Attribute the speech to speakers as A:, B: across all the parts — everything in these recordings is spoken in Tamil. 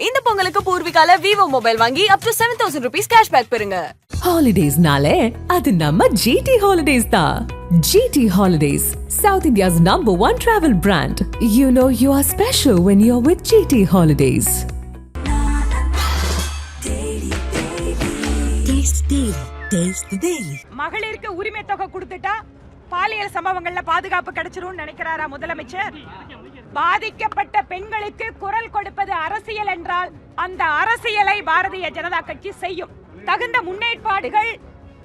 A: இந்த பொங்கலுக்கு பூர்விகால விவோ மொபைல் வாங்கி up to seven thousand rupees cashback பெறுங்க.
B: ஹாலிடேஸ்னாலே அது நம்ம ஜிடி ஹாலிடேஸ் தான். GT holidays South India's number one travel brand you know you are special when you are with GT holidays.
C: மகளிருக்கு உரிமை தொகை கொடுத்துட்டா பாலியல் சம்பவங்கள்ல பாதுகாப்பு கிடைச்சிரும்னு நினைக்கிறாரா முதலமைச்சர்? பாதிக்கப்பட்ட பெண்களுக்கு குரல் கொடுப்பது அரசியல் என்றால் அந்த அரசியலை பாரதிய ஜனதா கட்சி செய்யும். தகுந்த முன்னேற்பாடுகள்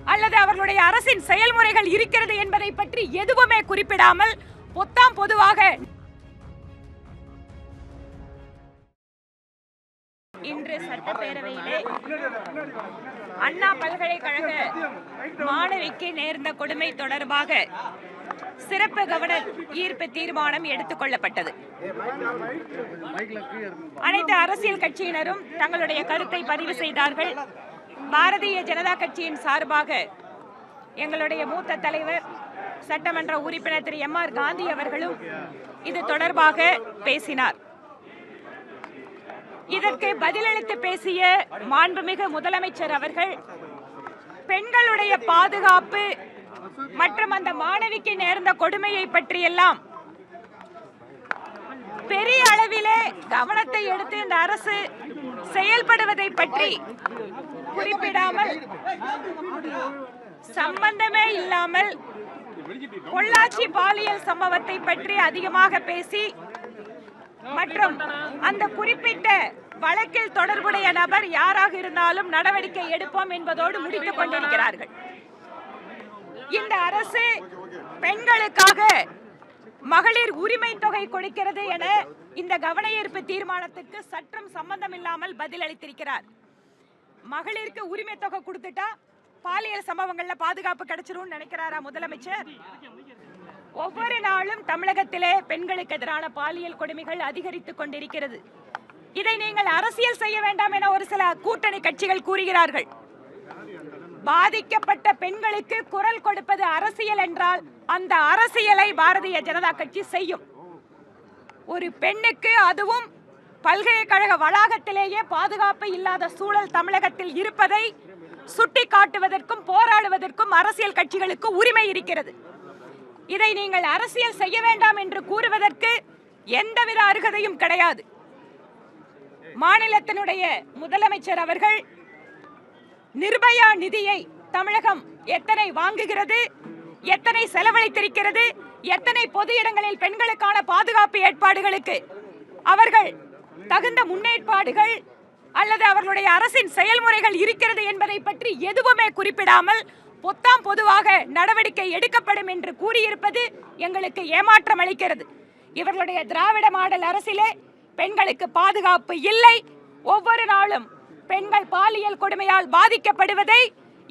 C: அல்லது அவர்களுடைய அரசின் செயல்முறைகள் இருக்கிறது என்பதை பற்றி எதுவுமே குறிப்பிடாமல் பொத்தாம் பொதுவாக இன்று சட்டப்பேரவையிலே அண்ணா பல்கலைக்கழக மாணவிக்கு நேர்ந்த கொடுமை தொடர்பாக சிறப்பு கவன ஈர்ப்பு தீர்மானம் எடுத்துக் கொள்ளப்பட்டது. அனைத்து அரசியல் கட்சியினரும் தங்களுடைய கருத்தை பதிவு செய்தார்கள். பாரதிய ஜனதா கட்சியின் சார்பாக எங்களுடைய மூத்த தலைவர் சட்டமன்ற உறுப்பினர் திரு எம் ஆர் காந்தி அவர்களும் இது தொடர்பாக பேசினார். இதற்கு பதிலளித்து பேசிய மாண்புமிகு முதலமைச்சர் அவர்கள் பெண்களுடைய பாதுகாப்பு மற்றும் அந்த மாணவிக்கு நேர்ந்த கொடுமையை பற்றியெல்லாம் பெரிய அளவிலே கவனத்தை எடுத்து இந்த அரசு செயல்படுவதை பற்றி குறிப்பிடாமல் சம்பந்தமே இல்லாமல் பொள்ளாச்சி பாலியல் சம்பவத்தை பற்றி அதிகமாக பேசி மற்றும் அந்த குறிப்பிட்ட வழக்கில் தொடர்புடைய நபர் யாராக இருந்தாலும் நடவடிக்கை எடுப்போம் என்பதோடு முடித்துக் கொண்டிருக்கிறார்கள். இந்த அரசு பெண்களுக்காக மகளிர் உரிமை தொகை கொடுக்கிறது என இந்த கவன ஈர்ப்பு தீர்மானத்துக்கு சற்றும் சம்பந்தம் இல்லாமல் பதிலளித்திருக்கிறார். மகளிருக்கு உரிமை தொகை கொடுத்துட்டா பாலியல் சம்பவங்கள்ல பாதுகாப்பு கிடைச்சிரும்னு நினைக்கிறாரா முதலமைச்சர்? ஒவ்வொரு நாளும் தமிழகத்திலே பெண்களுக்கு எதிரான பாலியல் கொடுமைகள் அதிகரித்துக் கொண்டிருக்கிறது. இதை நீங்கள் அரசியல் செய்ய வேண்டாம் என ஒரு சில கூட்டணி கட்சிகள் கூறுகிறார்கள். பாதிக்கப்பட்ட பெண்களுக்கு குரல் கொடுப்பது அரசியல் என்றால் அந்த அரசியலை பாரதிய ஜனதா கட்சி செய்யும். ஒரு பெண்ணுக்கு அதுவும் பல்கலைக்கழக வளாகத்திலேயே பாதுகாப்பு இல்லாத சூழல் தமிழகத்தில் இருப்பதை சுட்டி காட்டுவதற்கும் போராடுவதற்கும் அரசியல் கட்சிகளுக்கு உரிமை இருக்கிறது. இதை நீங்கள் அரசியல் செய்ய வேண்டாம் என்று கூறுவதற்கு எந்தவித அருகதையும் கிடையாது. மாநிலத்தினுடைய முதலமைச்சர் அவர்கள் நிர்பயா நிதியை தமிழகம் எத்தனை வாங்குகிறது எத்தனை செலவழித்திருக்கிறது எத்தனை பொது இடங்களில் பெண்களுக்கான பாதுகாப்பு ஏற்பாடுகளுக்கு அவர்கள் தகுந்த முன்னேற்பாடுகள் அல்லது அவர்களுடைய அரசின் செயல்முறைகள் இருக்கிறது என்பதை பற்றி எதுவுமே குறிப்பிடாமல் பொத்தாம் பொதுவாக நடவடிக்கை எடுக்கப்படும் என்று கூறியிருப்பது எங்களுக்கு ஏமாற்றம் அளிக்கிறது. இவர்களுடைய திராவிட மாடல் அரசிலே பெண்களுக்கு பாதுகாப்பு இல்லை. ஒவ்வொரு நாளும் பெண்கள் பாலியல் கொடுமையால் பாதிக்கப்படுவதை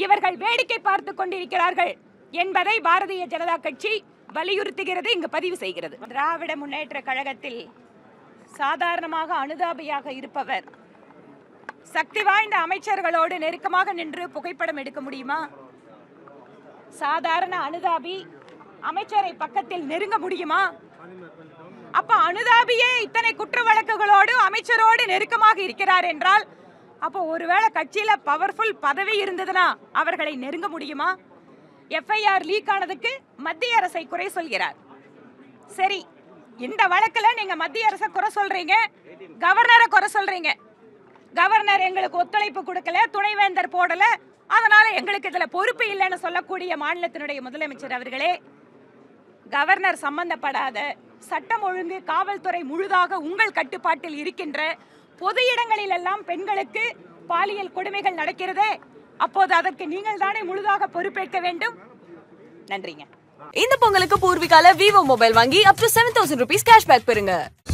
C: இவர்கள் வேடிக்கை பார்த்து கொண்டிருக்கிறார்கள் என்பதை பாரதிய ஜனதா கட்சி வலியுறுத்துகிறது இங்கு பதிவு செய்கிறது. திராவிட முன்னேற்ற கழகத்தில் சாதாரணமாக அனுதாபியாக இருப்பவர் சக்தி வாய்ந்த அமைச்சர்களோடு நெருக்கமாக நின்று புகைப்படம் எடுக்க முடியுமா? சாதாரண அனுதாபி அமைச்சரை பக்கத்தில் நெருங்க முடியுமா? அப்ப அனுதாபியே இத்தனை குற்ற வழக்குகளோடு அமைச்சரோடு நெருக்கமாக இருக்கிறார் என்றால் அப்போ ஒருவேளை கட்சியில பவர்ஃபுல் பதவி இருந்ததுன்னா அவர்களை நெருங்க முடியுமா? எஃப்ஐஆர் லீக் ஆனதுக்கு மத்திய அரசை குறை சொல்கிறார். சரி இந்த வழக்குல நீங்க மத்திய அரசை குறை சொல்றீங்க கவர்னரை குறை சொல்றீங்க. கவர்னர் எங்களுக்கு ஒத்துழைப்பு கொடுக்கல துணைவேந்தர் போடல அதனால எங்களுக்கு இதுல பொறுப்பு இல்லைன்னு சொல்லக்கூடிய மாநிலத்தினுடைய முதலமைச்சர் அவர்களே கவர்னர் சம்பந்தப்படாத சட்டம் ஒழுங்கு காவல்துறை முழுதாக உங்கள் கட்டுப்பாட்டில் இருக்கின்ற பொது இடங்களில் எல்லாம் பெண்களுக்கு பாலியல் கொடுமைகள் நடக்கிறதே. அப்போது அதற்கு நீங்கள் தானே முழுதாக பொறுப்பேற்க வேண்டும். நன்றிங்க.
A: இந்த பொங்கலுக்கு பூர்விகால விவோ மொபைல் வாங்கி up to seven thousand rupees cashback பெறுங்க.